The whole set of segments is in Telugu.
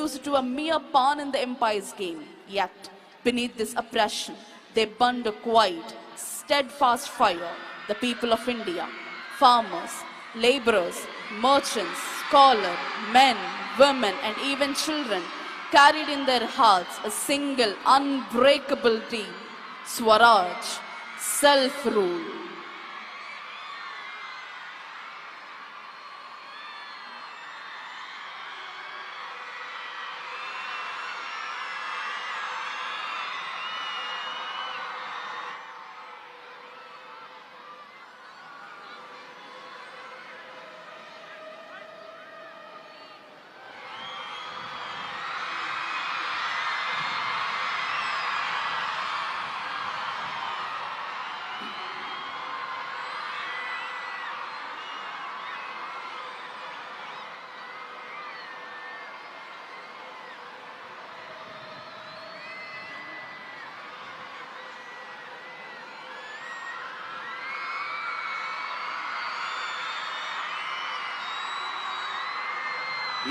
reduced to a mere pawn in the empire's game. Yet, beneath this oppression, they burned a quiet, steadfast fire. The people of India, farmers, laborers, merchants, scholars, men, women, and even children carried in their hearts a single unbreakable dream Swaraj, self rule.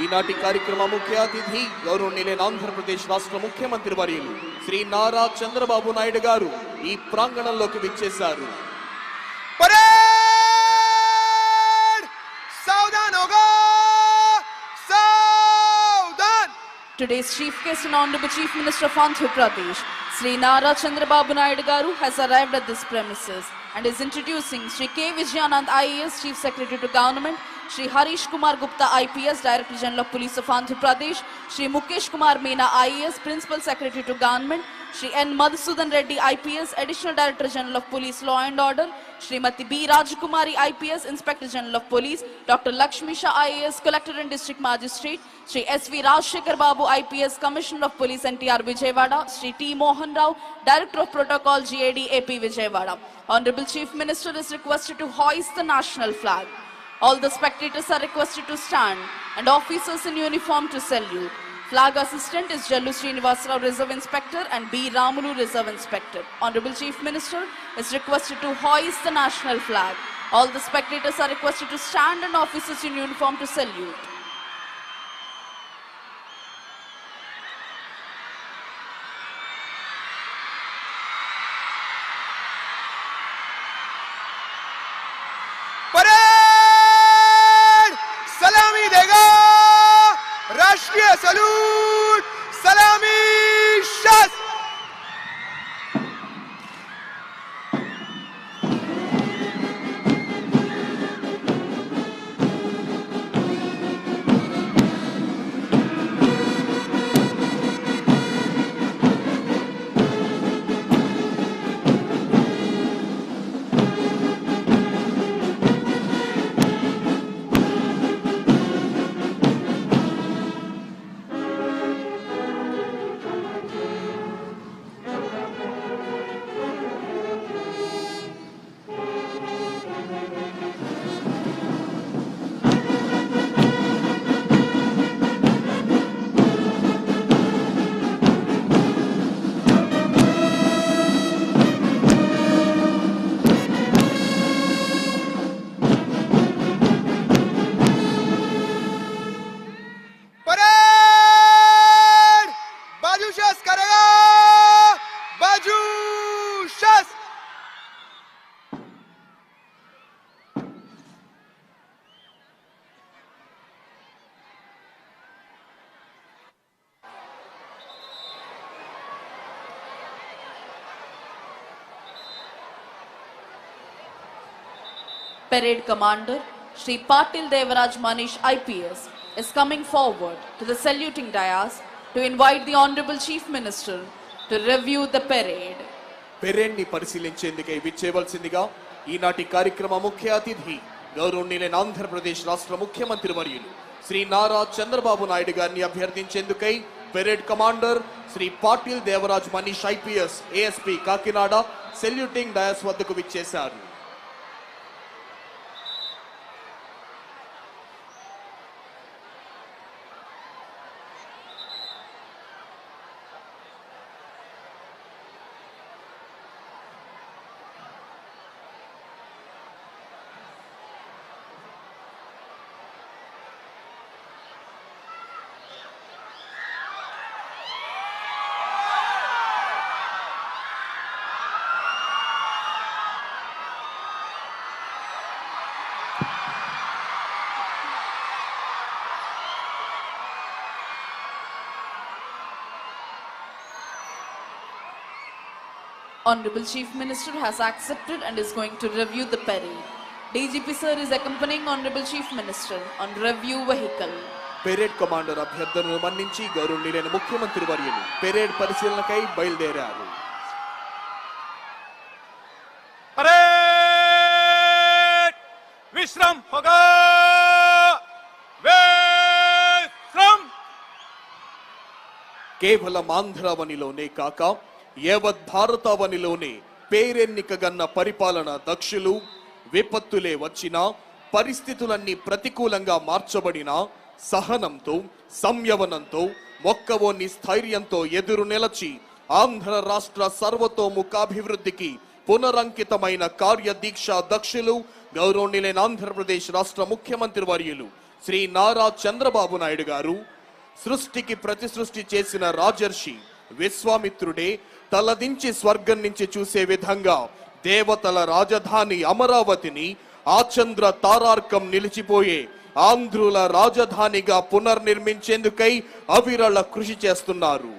ఈనాటి కార్యక్రమ ముఖ్య అతిథి గౌరవనీయులైన ఆంధ్రప్రదేశ్ రాష్ట్ర ముఖ్యమంత్రి వర్యులు శ్రీ నారా చంద్రబాబు నాయుడు గారు ఈ ప్రాంగణంలోకి విచ్చేశారు Today's chief guest and Honorable Chief Minister of Andhra Pradesh, Sri Nara Chandrababu Naidu Garu has arrived at this premises and is introducing Sri K. Vijayanand IAS Chief Secretary to Government Shri Harish Kumar Gupta, IPS, Director General of Police of Andhra Pradesh, Shri Mukesh Kumar Mena, IAS, Principal Secretary to Government, Shri N. Madhusudan Reddy, IPS, Additional Director General of Police, Law and Order, Shrimati B. Rajkumari, IPS, Inspector General of Police, Dr. Lakshmi Shah, IAS, Collector and District Magistrate, Shri S.V. Rajshekhar Babu, IPS, Commissioner of Police, NTR Vijayawada, Shri T. Mohan Rao, Director of Protocol, GAD, AP Vijayawada. Honorable Chief Minister is requested to hoist the national flag. All the spectators are requested to stand and officers in uniform to salute. Flag assistant is Jallu Srinivasrao Reserve Inspector and B. Ramulu Reserve Inspector. Honorable Chief Minister is requested to hoist the national flag. All the spectators are requested to stand and officers in uniform to salute. Parade Commander, Sri Patil Devaraj Manish IPS, is coming forward to the saluting dais to invite the Honorable Chief Minister to review the parade. Parade ని పరిశీలించేందుకు పరిశీలించేందుకే విచ్చేవలసిందిగా ఈనాటి కార్యక్రమ ముఖ్య అతిథి గౌరవనీయులైన ఆంధ్రప్రదేశ్ రాష్ట్ర ముఖ్యమంత్రి వర్యులు శ్రీ నారా చంద్రబాబు నాయుడు గారిని అభ్యర్థించేందుకై parade commander Shri Patil Devaraj Manish IPS ASP Kakinada saluting dais వద్దకు విచ్చేశారు Honorable Chief Minister has accepted and is going to review the parade. DGP sir is accompanying Honorable Chief Minister on review vehicle. Parade commander అభ్యర్థనను మన్నించి గౌరవనీయులైన ముఖ్యమంత్రి వర్యులు పెరేడ్ పరిశీలనకై బయలుదేరారు పరేడ్ విశ్రామ్ కేవలం ఆంధ్రవనిలోనే కాక యావద్భారతావనిలోని పేరెన్నికగన్న పరిపాలన దక్షులు విపత్తులే వచ్చినా పరిస్థితులన్నీ ప్రతికూలంగా మార్చబడిన సహనంతో సంయవనంతో మొక్కవోని స్థైర్యంతో ఎదురు నిలచి ఆంధ్ర రాష్ట్ర సర్వతోముఖాభివృద్ధికి పునరంకితమైన కార్యదీక్ష దక్షులు గౌరవనీయులైన ఆంధ్రప్రదేశ్ రాష్ట్ర ముఖ్యమంత్రి వర్యులు శ్రీ నారా చంద్రబాబు నాయుడు గారు సృష్టికి ప్రతి సృష్టి చేసిన రాజర్షి విశ్వామిత్రుడే తలదించి స్వర్గం నుంచి చూసే విధంగా దేవతల రాజధాని అమరావతిని ఆచంద్ర తారార్కం నిలిచిపోయే ఆంధ్రుల రాజధానిగా పునర్నిర్మించేందుకై అవిరళ కృషి చేస్తున్నారు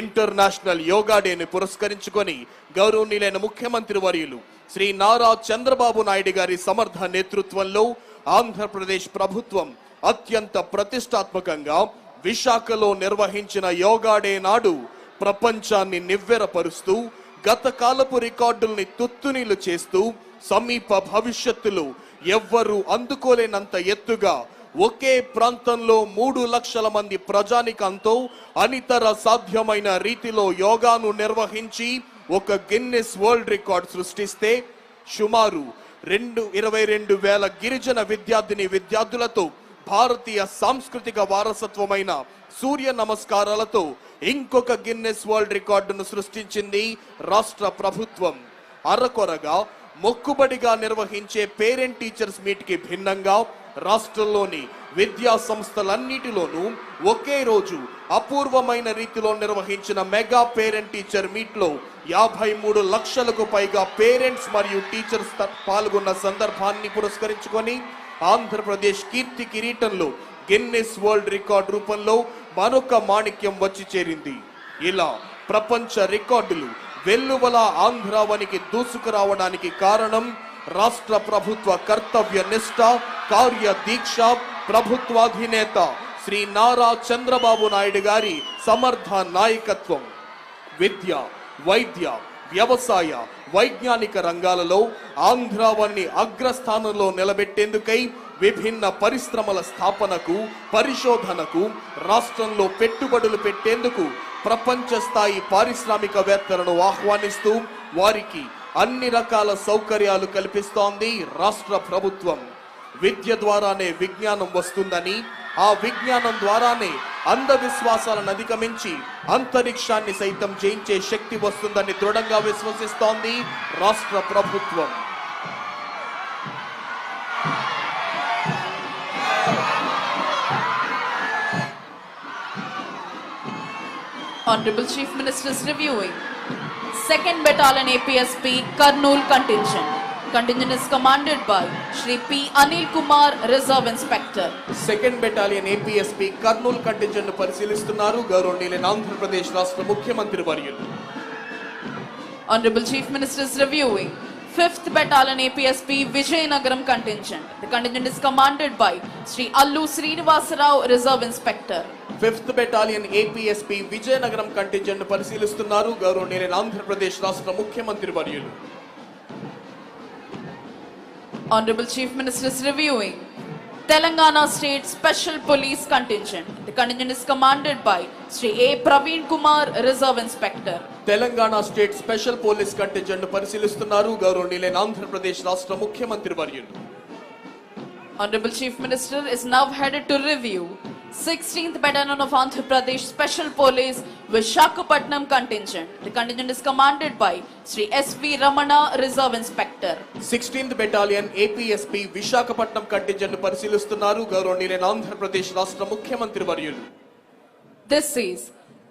ఇంటర్నేషనల్ యోగా డేని పురస్కరించుకొని గౌరవనీయులైన ముఖ్యమంత్రి వర్యులు శ్రీ నారా చంద్రబాబు నాయుడు గారి సమర్థ నేతృత్వంలో ఆంధ్రప్రదేశ్ ప్రభుత్వం అత్యంత ప్రతిష్టాత్మకంగా విశాఖలో నిర్వహించిన యోగా డే నాడు ప్రపంచాన్ని నివ్వెరపరుస్తూ గత కాలపు రికార్డుల్ని తుత్తునీలు చేస్తూ సమీప భవిష్యత్తులో ఎవ్వరూ అందుకోలేనంత ఎత్తుగా ఒకే ప్రాంతంలో మూడు లక్షల మంది ప్రజానికంతో అనితర సాధ్యమైన రీతిలో యోగాను నిర్వహించి ఒక గిన్నెస్ వరల్డ్ రికార్డ్ సృష్టిస్తే సుమారు రెండు ఇరవై రెండు వేల గిరిజన విద్యార్థిని విద్యార్థులతో భారతీయ సాంస్కృతిక వారసత్వమైన సూర్య నమస్కారాలతో ఇంకొక గిన్నెస్ వరల్డ్ రికార్డును సృష్టించింది రాష్ట్ర ప్రభుత్వం అరకొరగా మొక్కుబడిగా నిర్వహించే పేరెంట్ టీచర్స్ మీట్కి భిన్నంగా రాష్ట్రంలోని విద్యా సంస్థలన్నిటిలోనూ ఒకే రోజు అపూర్వమైన రీతిలో నిర్వహించిన మెగా పేరెంట్ టీచర్ మీట్లో యాభై మూడు లక్షలకు పైగా పేరెంట్స్ మరియు టీచర్స్ పాల్గొన్న సందర్భాన్ని పురస్కరించుకొని ఆంధ్రప్రదేశ్ కీర్తి కిరీటంలో గిన్నెస్ వరల్డ్ రికార్డ్ రూపంలో మరొక మాణిక్యం వచ్చి చేరింది ఇలా ప్రపంచ రికార్డులు వెల్లువల ఆంధ్రావనికి దూసుకురావడానికి కారణం రాష్ట్ర ప్రభుత్వ కర్తవ్య నిష్ట కార్య దీక్ష ప్రభుత్వాధినేత శ్రీ నారా చంద్రబాబు నాయుడు గారి సమర్థ నాయకత్వం విద్య వైద్య వ్యవసాయ వైజ్ఞానిక రంగాలలో ఆంధ్రావాన్ని అగ్రస్థానంలో నిలబెట్టేందుకై విభిన్న పరిశ్రమల స్థాపనకు పరిశోధనకు రాష్ట్రంలో పెట్టుబడులు పెట్టేందుకు ప్రపంచ స్థాయి పారిశ్రామికవేత్తలను ఆహ్వానిస్తూ వారికి అన్ని రకాల సౌకర్యాలు కల్పిస్తోంది రాష్ట్ర ప్రభుత్వం విద్య ద్వారానే విజ్ఞానం వస్తుందని ఆ విజ్ఞానం ద్వారానే అంధవిశ్వాసాలను అధిగమించి అంతరిక్షాన్ని సైతం జయించే శక్తి వస్తుందని దృఢంగా విశ్వసిస్తోంది రాష్ట్ర ప్రభుత్వం Honorable Chief Minister is reviewing. Second Battalion APSP, Karnool Contingent. contingent is commanded by Shri P. Anil Kumar, Reserve Inspector. Second second battalion APSP Kurnool contingent పరిశీలిస్తున్నారు గౌరవనీయులైన ఆంధ్రప్రదేశ్ రాష్ట్ర ముఖ్యమంత్రి వర్యులు Honorable Chief Minister is reviewing 5th Battalion APSP Vijayanagaram contingent. The contingent is commanded by Sri Allu Srinivas Rao, Reserve Inspector. Fifth battalion APSP Vizianagaram contingent పరిశీలిస్తున్నారు గౌరవనీయులైన ఆంధ్రప్రదేశ్ రాష్ట్ర ముఖ్యమంత్రి వర్యులు Honorable Chief Minister is reviewing. Telangana State Special Police Contingent. The contingent is commanded by Sri A. Praveen Kumar, Reserve Inspector. Telangana state special police contingent పరిశీలిస్తున్నారు గౌరవనీయులైన ఆంధ్రప్రదేశ్ రాష్ట్ర ముఖ్యమంత్రి వర్యులు Honorable Chief Minister is now headed to review 16th Battalion of Andhra Pradesh Special Police Vishakhapatnam contingent. The contingent is commanded by Sri S.V. Ramana, Reserve Inspector. Sixteenth battalion APSP Visakhapatnam contingent పరిశీలిస్తున్నారు గౌరవనీయులైన ఆంధ్రప్రదేశ్ రాష్ట్ర ముఖ్యమంత్రి వర్యులు This is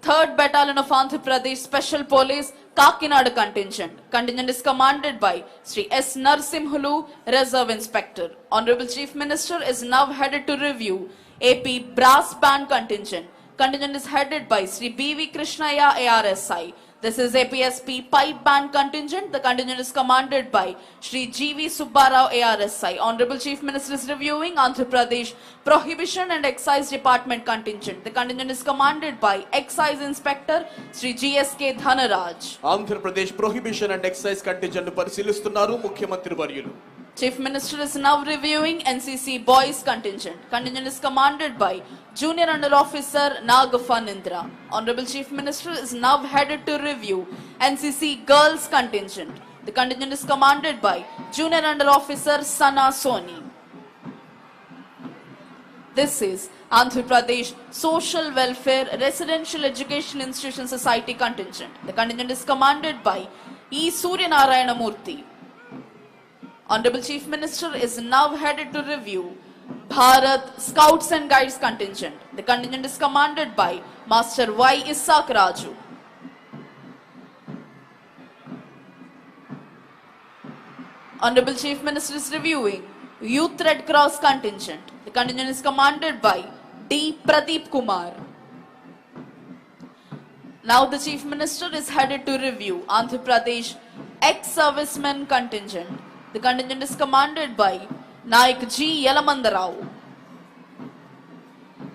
3rd Battalion of Andhra Pradesh Special Police Kakinada contingent. Contingent is commanded by Sri S. Narsimhulu, Reserve Inspector. Honorable Chief Minister is now headed to review AP Brass Band contingent. Contingent is headed by Sri B.V. Krishnaya ARSI. This is APSP pipe band contingent. The contingent is commanded by Sri G.V. Subbarao ARSI. Honorable Chief Minister is reviewing Andhra Pradesh Prohibition and Excise Department contingent. The contingent is commanded by Excise Inspector Sri G.S.K. Dhanaraj. Andhra Pradesh prohibition and excise contingent పరిశీలిస్తున్నారు ముఖ్యమంత్రి వర్యులు Chief Minister is now reviewing NCC boys contingent. Contingent is commanded by Junior Under Officer Nagafa Nindra. Honorable Chief Minister is now headed to review NCC girls contingent. The contingent is commanded by Junior Under Officer Sana Soni. This is Andhra Pradesh Social Welfare Residential Education Institution Society contingent. The contingent is commanded by E. Suryanarayana Murthy. Honorable Chief Minister is now headed to review Bharat Scouts and Guides contingent. The contingent is commanded by Master Y. Isak Raju. Honorable Chief Minister is reviewing Youth Red Cross contingent. The contingent is commanded by D. Pradeep Kumar. Now the Chief Minister is headed to review Andhra Pradesh ex-servicemen contingent. The contingent is commanded by Naik G. Yelamandarao.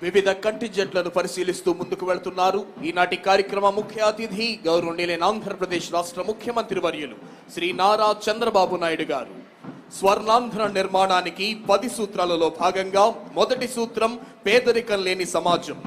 వివిధ కంటింజెంట్లను పరిశీలిస్తూ ముందుకు వెళ్తున్నారు ఈనాటి కార్యక్రమ ముఖ్య అతిథి గౌరవనీయులైన ఆంధ్రప్రదేశ్ రాష్ట్ర ముఖ్యమంత్రి వర్యులు శ్రీ నారా చంద్రబాబు నాయుడు గారు స్వర్ణాంధ్ర నిర్మాణానికి పది సూత్రాలలో భాగంగా మొదటి సూత్రం పేదరికం లేని సమాజం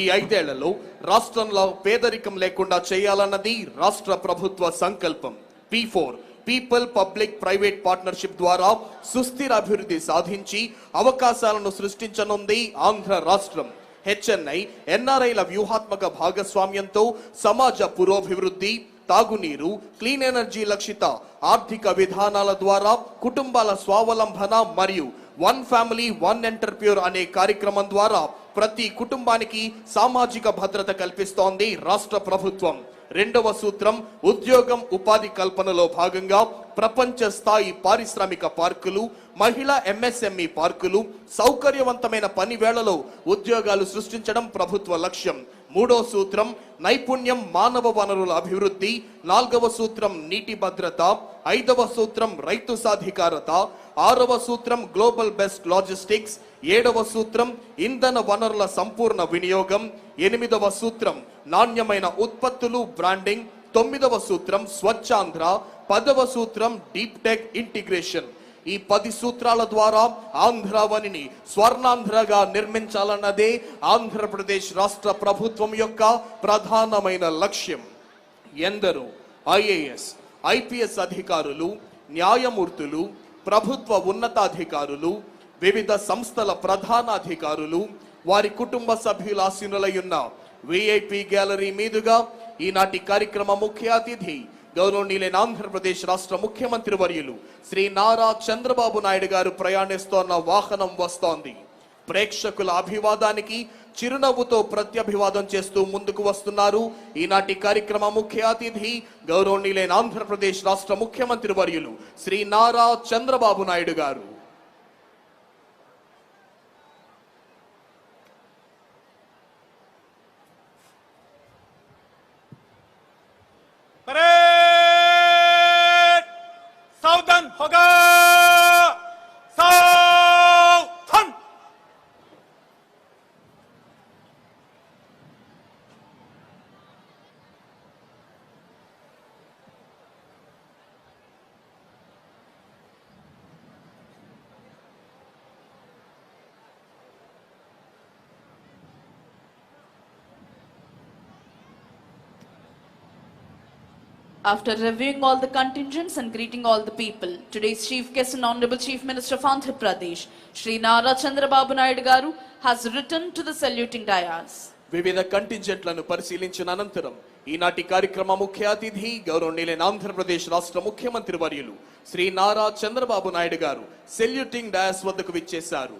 ఈ ఐదేళ్లలో రాష్ట్రంలో పేదరికం లేకుండా చేయాలన్నది రాష్ట్ర ప్రభుత్వ సంకల్పం P four people public private partnership ద్వారా సుస్థిర అభివృద్ధి సాధించి అవకాశాలను సృష్టించనుంది ఆంధ్ర రాష్ట్రం హెచ్ఎన్ఐ ఎన్ఆర్ఐల వ్యూహాత్మక భాగస్వామ్యంతో సమాజ పురోభివృద్ధి తాగునీరు క్లీన్ ఎనర్జీ లక్షిత ఆర్థిక విధానాల ద్వారా కుటుంబాల స్వావలంబన మరియు వన్ ఫ్యామిలీ వన్ ఎంటర్ప్యూర్ అనే కార్యక్రమం ద్వారా ప్రతి కుటుంబానికి సామాజిక భద్రత కల్పిస్తోంది రాష్ట్ర ప్రభుత్వం రెండవ సూత్రం ఉద్యోగం ఉపాధి కల్పనలో భాగంగా ప్రపంచ స్థాయి పారిశ్రామిక పార్కులు మహిళా ఎంఎస్ఎంఈ పార్కులు సౌకర్యవంతమైన పని వేళలో ఉద్యోగాలు సృష్టించడం ప్రభుత్వ లక్ష్యం మూడో సూత్రం నైపుణ్యం మానవ వనరుల అభివృద్ధి నాలుగవ సూత్రం నీటి భద్రత ఐదవ సూత్రం రైతు సాధికారత ఆరవ సూత్రం గ్లోబల్ బెస్ట్ లాజిస్టిక్స్ ఏడవ సూత్రం ఇంధన వనరుల సంపూర్ణ వినియోగం ఎనిమిదవ సూత్రం నాణ్యమైన ఉత్పత్తులు బ్రాండింగ్ తొమ్మిదవ సూత్రం స్వచ్ఛాంధ్ర పదవ సూత్రం డీప్ టెక్ ఇంటిగ్రేషన్ ఈ పది సూత్రాల ద్వారా ఆంధ్రవనిని స్వర్ణాంధ్రగా నిర్మించాలన్నదే ఆంధ్రప్రదేశ్ రాష్ట్ర ప్రభుత్వం యొక్క ప్రధానమైన లక్ష్యం ఎందరో ఐఏఎస్ ఐపీఎస్ అధికారులు న్యాయమూర్తులు ప్రభుత్వ ఉన్నతాధికారులు వివిధ సంస్థల ప్రధానాధికారులు వారి కుటుంబ సభ్యుల ఆశీనులయున్న విఐపి గ్యాలరీ మీదుగా ఈనాటి కార్యక్రమ ముఖ్య అతిథి గౌరవనీయులైన ఆంధ్రప్రదేశ్ రాష్ట్ర ముఖ్యమంత్రి వర్యులు శ్రీ నారా చంద్రబాబు నాయుడు గారు ప్రయాణిస్తోన్న వాహనం వస్తోంది ప్రేక్షకుల అభివాదానికి చిరునవ్వుతో ప్రత్యభివాదం చేస్తూ ముందుకు వస్తున్నారు ఈనాటి కార్యక్రమ ముఖ్య అతిథి గౌరవనీయులైన ఆంధ్రప్రదేశ్ రాష్ట్ర ముఖ్యమంత్రి వర్యులు శ్రీ నారా చంద్రబాబు నాయుడు గారు After reviewing all the contingents and greeting all the people, today's Chief Guest and Honorable Chief Minister of Andhra Pradesh, Sri Nara Chandra Babu Naidu Garu, has written to the saluting dais. వివిధ కంటింజెంట్లను పరిశీలించిన అనంతరం ఈనాటి కార్యక్రమ ముఖ్య అతిథి గౌరవనీయులైన ఆంధ్రప్రదేశ్ రాష్ట్ర ముఖ్యమంత్రి వర్యులు శ్రీ నారా చంద్రబాబు నాయుడు గారు సెల్యూటింగ్ డయాస్ వద్దకు విచ్చేశారు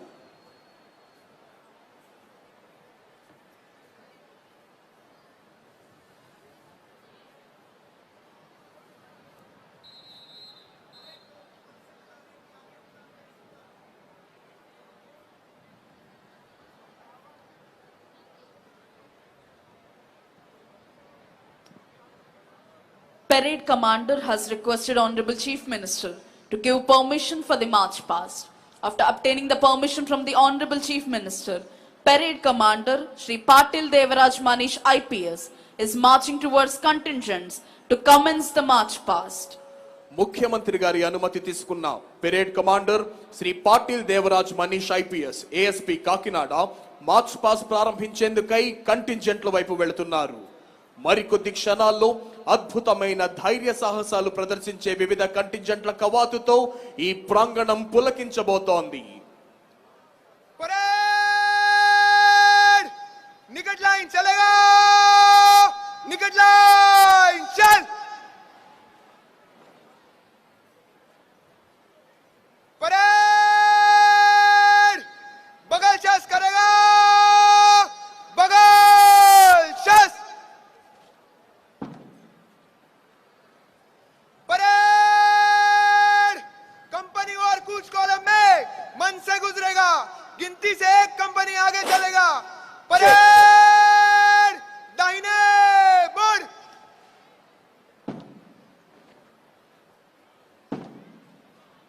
Parade Commander has requested Honorable Chief Minister to give permission for the march past. After obtaining the permission from the Honorable Chief Minister, Parade Commander shri Patil Devaraj Manish IPS is marching towards contingents to commence the march past. ముఖ్యమంత్రి గారి అనుమతి తీసుకున్న parade commander Shri Patil Devaraj Manish IPS ASP Kakinada march past ప్రారంభించేందుకై కంటింజెంట్ల వైపు వెళుతున్నారు మరికొద్ది క్షణాల్లో అద్భుతమైన ధైర్య సాహసాలు ప్రదర్శించే వివిధ కంటింజెంట్ల కవాతుతో ఈ ప్రాంగణం పులకించబోతోంది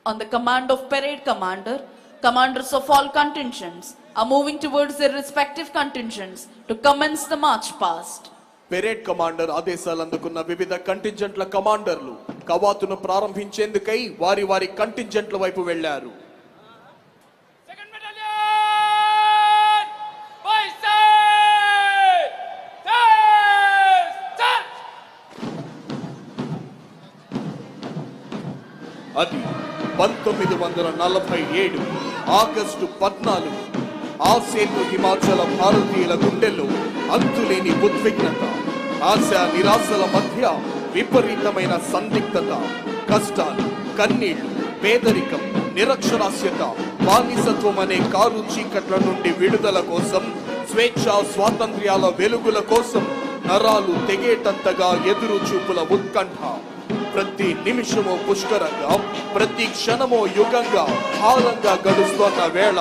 on the command of parade commander, commanders of all contingents are moving towards their respective contingents to commence the march past. Parade commander ఆదేశాలు అందుకున్న వివిధ కంటింజెంట్ల కమాండర్లు కవాతును ప్రారంభించేందుకై వారి వారి కంటింజెంట్ల వైపు వెళ్లారు పంతొమ్మిది వందల నలభై ఏడు ఆగస్టు పద్నాలుగు ఆసేపు హిమాచల భారతీయుల గుండెల్లో అంతులేని ఉద్విగ్నత ఆశ నిరాశల మధ్య విపరీతమైన సందిగ్ధత కష్టాలు కన్నీళ్లు పేదరికం నిరక్షరాస్యత బానిసత్వం అనే కారు చీకట్ల నుండి విడుదల కోసం స్వేచ్ఛ స్వాతంత్ర్యాల వెలుగుల కోసం నరాలు తెగేటంతగా ఎదురు చూపుల ఉత్కంఠ ప్రతి నిమిషము పుష్కరంగా ప్రతి క్షణము యుగంగా హాలంగా గడుస్తోన్న వేళ